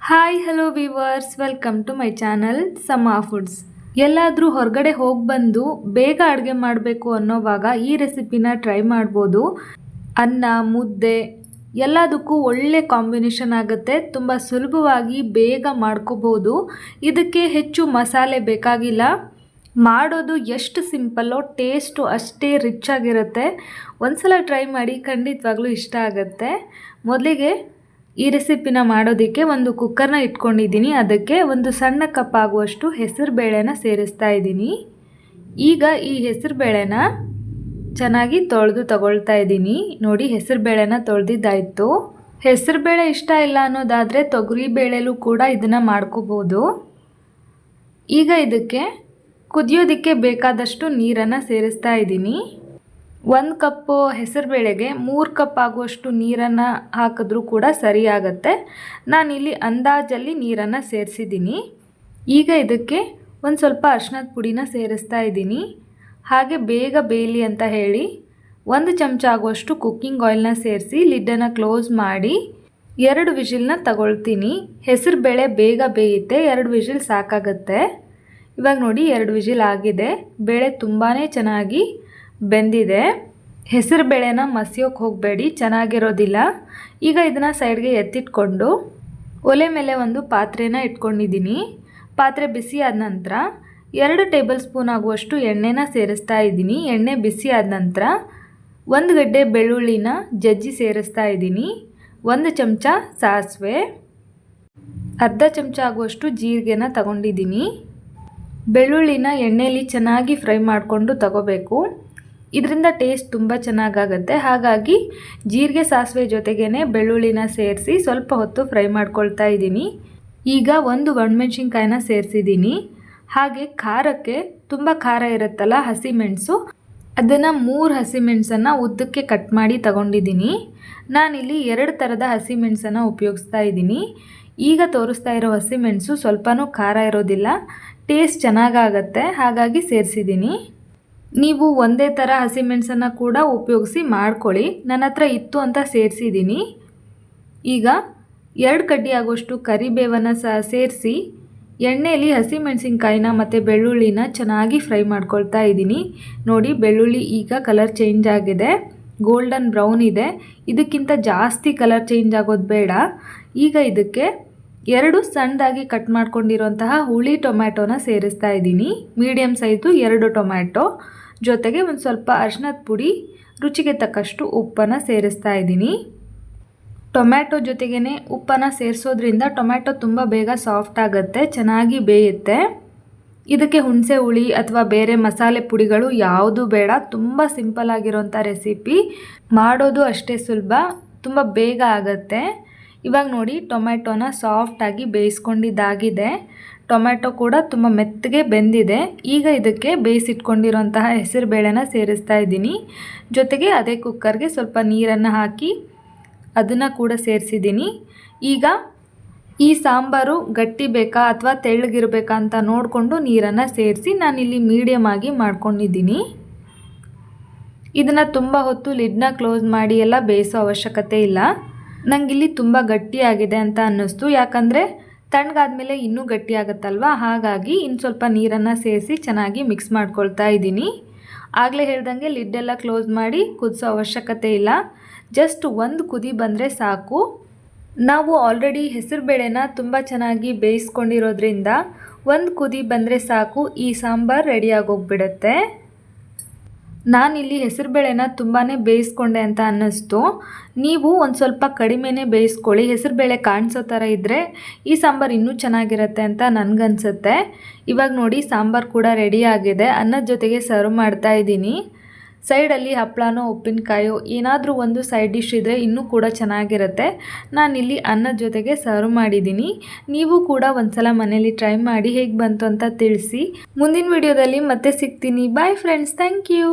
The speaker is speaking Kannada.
Hi hello viewers welcome to my channel ಸಮಾ ಫುಡ್ಸ್ ಎಲ್ಲಾದರೂ ಹೊರಗಡೆ ಹೋಗಿ ಬಂದು ಬೇಗ ಅಡುಗೆ ಮಾಡಬೇಕು ಅನ್ನೋವಾಗ ಈ ರೆಸಿಪಿನ ಟ್ರೈ ಮಾಡ್ಬೋದು. ಅನ್ನ, ಮುದ್ದೆ ಎಲ್ಲದಕ್ಕೂ ಒಳ್ಳೆ ಕಾಂಬಿನೇಷನ್ ಆಗುತ್ತೆ. ತುಂಬ ಸುಲಭವಾಗಿ ಬೇಗ ಮಾಡ್ಕೋಬೋದು. ಇದಕ್ಕೆ ಹೆಚ್ಚು ಮಸಾಲೆ ಬೇಕಾಗಿಲ್ಲ. ಮಾಡೋದು ಎಷ್ಟು ಸಿಂಪಲ್ಲೋ ಟೇಸ್ಟು ಅಷ್ಟೇ ರಿಚ್ ಆಗಿರುತ್ತೆ. ಒಂದು ಸಲ ಟ್ರೈ ಮಾಡಿ ಖಂಡಿತವಾಗ್ಲೂ ಇಷ್ಟ ಆಗುತ್ತೆ. ಮೊದಲಿಗೆ ಈ ರೆಸಿಪಿನ ಮಾಡೋದಕ್ಕೆ ಒಂದು ಕುಕ್ಕರ್ನ ಇಟ್ಕೊಂಡಿದ್ದೀನಿ. ಅದಕ್ಕೆ ಒಂದು ಸಣ್ಣ ಕಪ್ ಆಗುವಷ್ಟು ಹೆಸರು ಬೇಳೆನ ಸೇರಿಸ್ತಾ ಇದ್ದೀನಿ. ಈಗ ಈ ಹೆಸರು ಬೇಳೆನ ಚೆನ್ನಾಗಿ ತೊಳೆದು ತಗೊಳ್ತಾ ಇದ್ದೀನಿ. ನೋಡಿ, ಹೆಸರು ಬೇಳೆನ ತೊಳೆದಿದ್ದಾಯಿತು. ಹೆಸರು ಬೇಳೆ ಇಷ್ಟ ಇಲ್ಲ ಅನ್ನೋದಾದರೆ ತೊಗರಿ ಬೇಳೆಲೂ ಕೂಡ ಇದನ್ನು ಮಾಡ್ಕೋಬೋದು. ಈಗ ಇದಕ್ಕೆ ಕುದಿಯೋದಕ್ಕೆ ಬೇಕಾದಷ್ಟು ನೀರನ್ನು ಸೇರಿಸ್ತಾ ಇದ್ದೀನಿ. ಒಂದು ಕಪ್ಪು ಹೆಸರುಬೇಳೆಗೆ ಮೂರು ಕಪ್ ಆಗುವಷ್ಟು ನೀರನ್ನು ಹಾಕಿದ್ರೂ ಕೂಡ ಸರಿಯಾಗತ್ತೆ. ನಾನಿಲ್ಲಿ ಅಂದಾಜಲ್ಲಿ ನೀರನ್ನು ಸೇರಿಸಿದ್ದೀನಿ. ಈಗ ಇದಕ್ಕೆ ಒಂದು ಸ್ವಲ್ಪ ಅರ್ಶಿನದ ಪುಡಿನ ಸೇರಿಸ್ತಾ ಇದ್ದೀನಿ. ಹಾಗೆ ಬೇಗ ಬೇಯಲಿ ಅಂತ ಹೇಳಿ ಒಂದು ಚಮಚ ಆಗುವಷ್ಟು ಕುಕ್ಕಿಂಗ್ ಆಯಿಲ್ನ ಸೇರಿಸಿ ಲಿಡ್ಡನ್ನು ಕ್ಲೋಸ್ ಮಾಡಿ ಎರಡು ವಿಷಿಲ್ನ ತಗೊಳ್ತೀನಿ. ಹೆಸರು ಬೇಳೆ ಬೇಗ ಬೇಯುತ್ತೆ, ಎರಡು ವಿಷಿಲ್ ಸಾಕಾಗತ್ತೆ. ಇವಾಗ ನೋಡಿ ಎರಡು ವಿಷಿಲ್ ಆಗಿದೆ. ಬೇಳೆ ತುಂಬಾ ಚೆನ್ನಾಗಿ ಬೆಂದಿದೆ. ಹೆಸರು ಬೇಳೆನ ಮಸಿಯೋಕೆ ಹೋಗಬೇಡಿ, ಚೆನ್ನಾಗಿರೋದಿಲ್ಲ. ಈಗ ಇದನ್ನು ಸೈಡ್ಗೆ ಎತ್ತಿಟ್ಕೊಂಡು ಒಲೆ ಮೇಲೆ ಒಂದು ಪಾತ್ರೆನ ಇಟ್ಕೊಂಡಿದ್ದೀನಿ ಪಾತ್ರೆ ಬಿಸಿ ಆದ ನಂತರ ಎರಡು ಟೇಬಲ್ ಸ್ಪೂನ್ ಆಗುವಷ್ಟು ಎಣ್ಣೆನ ಸೇರಿಸ್ತಾ ಇದ್ದೀನಿ ಎಣ್ಣೆ ಬಿಸಿ ಆದ ನಂತರ ಒಂದು ಗಡ್ಡೆ ಬೆಳ್ಳುಳ್ಳಿನ ಜಜ್ಜಿ ಸೇರಿಸ್ತಾ ಇದ್ದೀನಿ ಒಂದು ಚಮಚ ಸಾಸಿವೆ, ಅರ್ಧ ಚಮಚ ಆಗುವಷ್ಟು ಜೀರಿಗೆನ ತಗೊಂಡಿದ್ದೀನಿ ಬೆಳ್ಳುಳ್ಳಿನ ಎಣ್ಣೆಯಲ್ಲಿ ಚೆನ್ನಾಗಿ ಫ್ರೈ ಮಾಡಿಕೊಂಡು ತಗೋಬೇಕು. ಇದರಿಂದ ಟೇಸ್ಟ್ ತುಂಬ ಚೆನ್ನಾಗಾಗುತ್ತೆ. ಹಾಗಾಗಿ ಜೀರಿಗೆ ಸಾಸಿವೆ ಜೊತೆಗೇ ಬೆಳ್ಳುಳ್ಳಿನ ಸೇರಿಸಿ ಸ್ವಲ್ಪ ಹೊತ್ತು ಫ್ರೈ ಮಾಡ್ಕೊಳ್ತಾ ಇದ್ದೀನಿ. ಈಗ ಒಂದು ಒಣಮೆಣ್ಸಿನ್ಕಾಯಿನ ಸೇರಿಸಿದ್ದೀನಿ. ಹಾಗೆ ಖಾರಕ್ಕೆ ತುಂಬ ಖಾರ ಇರುತ್ತಲ್ಲ ಹಸಿಮೆಣಸು, ಅದನ್ನು ಮೂರು ಹಸಿಮೆಣಸನ್ನು ಉದ್ದಕ್ಕೆ ಕಟ್ ಮಾಡಿ ತಗೊಂಡಿದ್ದೀನಿ. ನಾನಿಲ್ಲಿ ಎರಡು ಥರದ ಹಸಿಮೆಣಸನ್ನು ಉಪಯೋಗಿಸ್ತಾ ಇದ್ದೀನಿ. ಈಗ ತೋರಿಸ್ತಾ ಇರೋ ಹಸಿಮೆಣಸು ಸ್ವಲ್ಪನೂ ಖಾರ ಇರೋದಿಲ್ಲ. ಟೇಸ್ಟ್ ಚೆನ್ನಾಗಾಗತ್ತೆ. ಹಾಗಾಗಿ ಸೇರಿಸಿದ್ದೀನಿ. ನೀವು ಒಂದೇ ಥರ ಹಸಿಮೆಣಸನ್ನು ಕೂಡ ಉಪಯೋಗಿಸಿ ಮಾಡ್ಕೊಳ್ಳಿ. ನನ್ನ ಹತ್ರ ಇತ್ತು ಅಂತ ಸೇರಿಸಿದ್ದೀನಿ. ಈಗ ಎರಡು ಕಡ್ಡಿ ಆಗೋಷ್ಟು ಕರಿಬೇವನ್ನು ಸಹ ಸೇರಿಸಿ ಎಣ್ಣೆಯಲ್ಲಿ ಹಸಿಮೆಣಸಿನ್ಕಾಯಿನ ಮತ್ತು ಬೆಳ್ಳುಳ್ಳಿನ ಚೆನ್ನಾಗಿ ಫ್ರೈ ಮಾಡ್ಕೊಳ್ತಾ ಇದ್ದೀನಿ. ನೋಡಿ, ಬೆಳ್ಳುಳ್ಳಿ ಈಗ ಕಲರ್ ಚೇಂಜ್ ಆಗಿದೆ. ಗೋಲ್ಡನ್ ಬ್ರೌನ್ ಇದೆ. ಇದಕ್ಕಿಂತ ಜಾಸ್ತಿ ಕಲರ್ ಚೇಂಜ್ ಆಗೋದು ಬೇಡ. ಈಗ ಇದಕ್ಕೆ ಎರಡು ಸಣ್ಣದಾಗಿ ಕಟ್ ಮಾಡ್ಕೊಂಡಿರೋಂತಹ ಹುಳಿ ಟೊಮ್ಯಾಟೋನ ಸೇರಿಸ್ತಾ ಇದ್ದೀನಿ. ಮೀಡಿಯಮ್ ಸೈಜು ಎರಡು ಟೊಮ್ಯಾಟೊ. ಜೊತೆಗೆ ಒಂದು ಸ್ವಲ್ಪ ಅರ್ಶಿನದ ಪುಡಿ, ರುಚಿಗೆ ತಕ್ಕಷ್ಟು ಉಪ್ಪನ್ನು ಸೇರಿಸ್ತಾ ಇದ್ದೀನಿ. ಟೊಮ್ಯಾಟೊ ಜೊತೆಗೇ ಉಪ್ಪನ್ನು ಸೇರಿಸೋದ್ರಿಂದ ಟೊಮ್ಯಾಟೊ ತುಂಬ ಬೇಗ ಸಾಫ್ಟ್ ಆಗುತ್ತೆ, ಚೆನ್ನಾಗಿ ಬೇಯುತ್ತೆ. ಇದಕ್ಕೆ ಹುಣಸೆ ಹುಳಿ ಅಥವಾ ಬೇರೆ ಮಸಾಲೆ ಪುಡಿಗಳು ಯಾವುದು ಬೇಡ, ತುಂಬ ಸಿಂಪಲ್ ಆಗಿರೋಂಥ ರೆಸಿಪಿ. ಮಾಡೋದು ಅಷ್ಟೇ ಸುಲಭ, ತುಂಬ ಬೇಗ ಆಗುತ್ತೆ. ಇವಾಗ ನೋಡಿ, ಟೊಮ್ಯಾಟೊನ ಸಾಫ್ಟಾಗಿ ಬೇಯಿಸ್ಕೊಂಡಿದ್ದಾಗಿದೆ. ಟೊಮ್ಯಾಟೊ ಕೂಡ ತುಂಬ ಮೆತ್ತಗೆ ಬೆಂದಿದೆ. ಈಗ ಇದಕ್ಕೆ ಬೇಯಿಸಿಟ್ಕೊಂಡಿರೋಂತಹ ಹೆಸರು ಬೇಳೆನ ಸೇರಿಸ್ತಾ ಇದ್ದೀನಿ. ಜೊತೆಗೆ ಅದೇ ಕುಕ್ಕರ್ಗೆ ಸ್ವಲ್ಪ ನೀರನ್ನು ಹಾಕಿ ಅದನ್ನು ಕೂಡ ಸೇರಿಸಿದ್ದೀನಿ. ಈಗ ಈ ಸಾಂಬಾರು ಗಟ್ಟಿ ಬೇಕಾ ಅಥವಾ ತೆಳ್ಳಗಿರಬೇಕಾ ಅಂತ ನೋಡಿಕೊಂಡು ನೀರನ್ನು ಸೇರಿಸಿ ನಾನಿಲ್ಲಿ ಮೀಡಿಯಮ್ ಆಗಿ ಮಾಡ್ಕೊಂಡಿದ್ದೀನಿ. ಇದನ್ನು ತುಂಬ ಹೊತ್ತು ಲಿಡ್ನ ಕ್ಲೋಸ್ ಮಾಡಿ ಎಲ್ಲ ಬೇಯಿಸೋ ಅವಶ್ಯಕತೆ ಇಲ್ಲ. ನನಗಿಲ್ಲಿ ತುಂಬ ಗಟ್ಟಿಯಾಗಿದೆ ಅಂತ ಅನ್ನಿಸ್ತು. ಯಾಕಂದರೆ ತಣ್ಣಗಾದ್ಮೇಲೆ ಇನ್ನೂ ಗಟ್ಟಿ ಆಗುತ್ತಲ್ವ? ಹಾಗಾಗಿ ಇನ್ನು ಸ್ವಲ್ಪ ನೀರನ್ನು ಸೇರಿಸಿ ಚೆನ್ನಾಗಿ ಮಿಕ್ಸ್ ಮಾಡ್ಕೊಳ್ತಾ ಇದ್ದೀನಿ. ಆಗಲೇ ಹೇಳ್ದಂಗೆ ಲಿಡ್ಡೆಲ್ಲ ಕ್ಲೋಸ್ ಮಾಡಿ ಕುದಿಸೋ ಅವಶ್ಯಕತೆ ಇಲ್ಲ. ಜಸ್ಟ್ ಒಂದು ಕುದಿ ಬಂದರೆ ಸಾಕು. ನಾವು ಆಲ್ರೆಡಿ ಹೆಸರುಬೇಳೆನ ತುಂಬ ಚೆನ್ನಾಗಿ ಬೇಯಿಸ್ಕೊಂಡಿರೋದ್ರಿಂದ ಒಂದು ಕುದಿ ಬಂದರೆ ಸಾಕು. ಈ ಸಾಂಬಾರು ರೆಡಿಯಾಗೋಗ್ಬಿಡುತ್ತೆ ನಾನಿಲ್ಲಿ ಹೆಸರುಬೇಳೆನ ತುಂಬಾ ಬೇಯಿಸ್ಕೊಂಡೆ ಅಂತ ಅನ್ನಿಸ್ತು. ನೀವು ಒಂದು ಸ್ವಲ್ಪ ಕಡಿಮೆನೇ ಬೇಯಿಸ್ಕೊಳ್ಳಿ. ಹೆಸರುಬೇಳೆ ಕಾಣಿಸೋ ಥರ ಇದ್ದರೆ ಈ ಸಾಂಬಾರು ಇನ್ನೂ ಚೆನ್ನಾಗಿರುತ್ತೆ ಅಂತ ನನಗನ್ಸುತ್ತೆ. ಇವಾಗ ನೋಡಿ ಸಾಂಬಾರು ಕೂಡ ರೆಡಿ ಆಗಿದೆ. ಅನ್ನದ ಜೊತೆಗೆ ಸರ್ವ್ ಮಾಡ್ತಾ ಇದ್ದೀನಿ. ಸೈಡಲ್ಲಿ ಹಪ್ಪಳನೋ ಉಪ್ಪಿನಕಾಯೋ ಏನಾದರೂ ಒಂದು ಸೈಡ್ ಡಿಶ್ ಇದ್ದರೆ ಇನ್ನೂ ಕೂಡ ಚೆನ್ನಾಗಿರುತ್ತೆ. ನಾನಿಲ್ಲಿ ಅನ್ನದ ಜೊತೆಗೆ ಸರ್ವ್ ಮಾಡಿದ್ದೀನಿ. ನೀವು ಕೂಡ ಒಂದ್ಸಲ ಮನೇಲಿ ಟ್ರೈ ಮಾಡಿ ಹೇಗೆ ಬಂತು ಅಂತ ತಿಳಿಸಿ. ಮುಂದಿನ ವಿಡಿಯೋದಲ್ಲಿ ಮತ್ತೆ ಸಿಗ್ತೀನಿ. Bye friends thank you